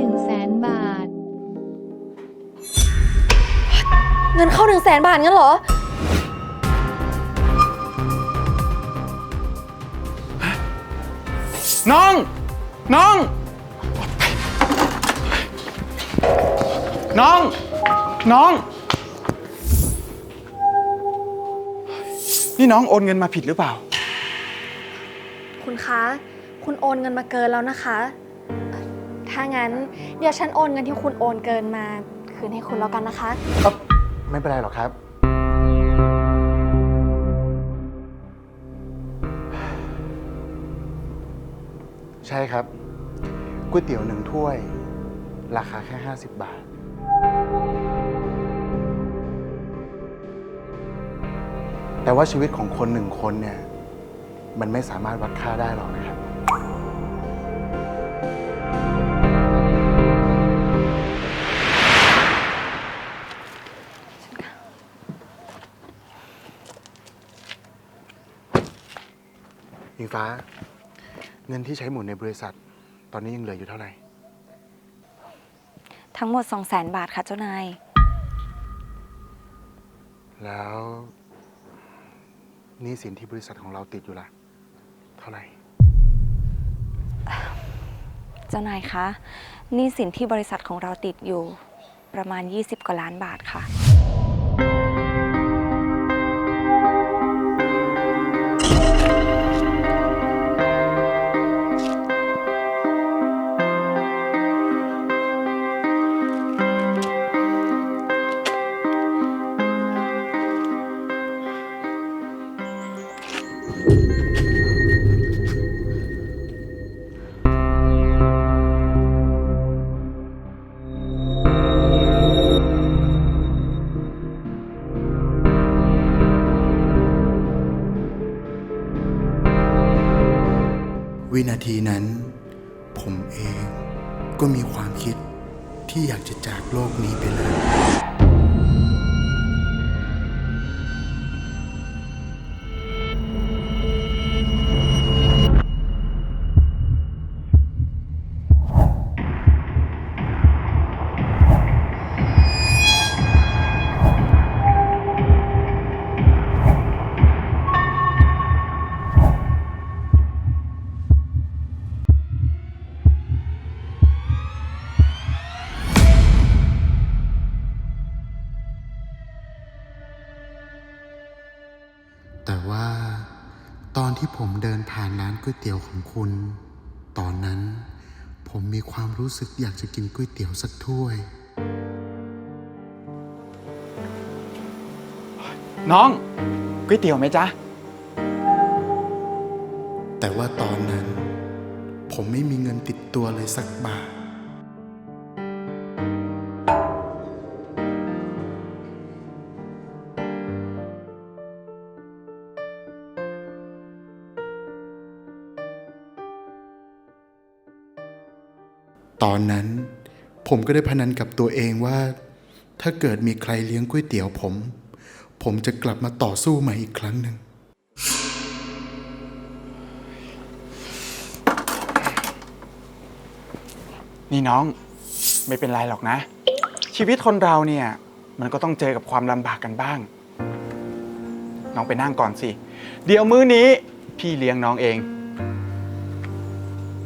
1 0 0 0 0แสนบาท เงินเข้าหนึ่งแสนบาทงั้นเหรอ น้อง น้อง น้อง น้อง นี่น้องโอนเงินมาผิดหรือเปล่า คุณคะ คุณโอนเงินมาเกินแล้วนะคะเอ่อ ถ้างั้นเดี๋ยวฉันโอนเงินที่คุณโอนเกินมา คืนให้คุณแล้วกันนะคะก็ไม่เป็นไรหรอกครับ ใช่ครับก๋วยเตี๋ยวหนึ่งถ้วย ราคาแค่ 50 บาท แต่ว่าชีวิตของคนหนึ่งคนเนี่ย มันไม่สามารถวัดค่าได้หรอกนะครับ อิงฟ้า เงินที่ใช้หมุนในบริษัท ตอนนี้ยังเหลืออยู่เท่าไหร่ ทั้งหมด 2 0 0แสนบาทค่ะเจ้านาย แล้วหนี้สินที่บริษัทของเราติดอยู่ล่ะเท่าไหร่ เจ้านายคะหนี้สินที่บริษัทของเราติดอยู่ประมาณ 20 กว่าล้านบาทค่ะ วินาทีนั้น ผมเองก็มีความคิดที่อยากจะจากโลกนี้ไปเลย ว่า ตอนที่ผมเดินผ่านร้านก๋วยเตี๋ยวของคุณ ตอนนั้น ผมมีความรู้สึกอยากจะกินก๋วยเตี๋ยวสักถ้วย น้องก๋วยเตี๋ยวไหมจ๊ะ แต่ว่าตอนนั้น ผมไม่มีเงินติดตัวเลยสักบาท ตอนนั้นผมก็ได้พนันกับตัวเองว่า ถ้าเกิดมีใครเลี้ยงก๋วยเตี๋ยวผม ผมจะกลับมาต่อสู้ใหม่อีกครั้งหนึ่งนี่น้องไม่เป็นไรหรอกนะ ชีวิตคนเราเนี่ย มันก็ต้องเจอกับความลำบากกันบ้าง น้องไปนั่งก่อนสิ เดี๋ยวมื้อนี้พี่เลี้ยงน้องเอง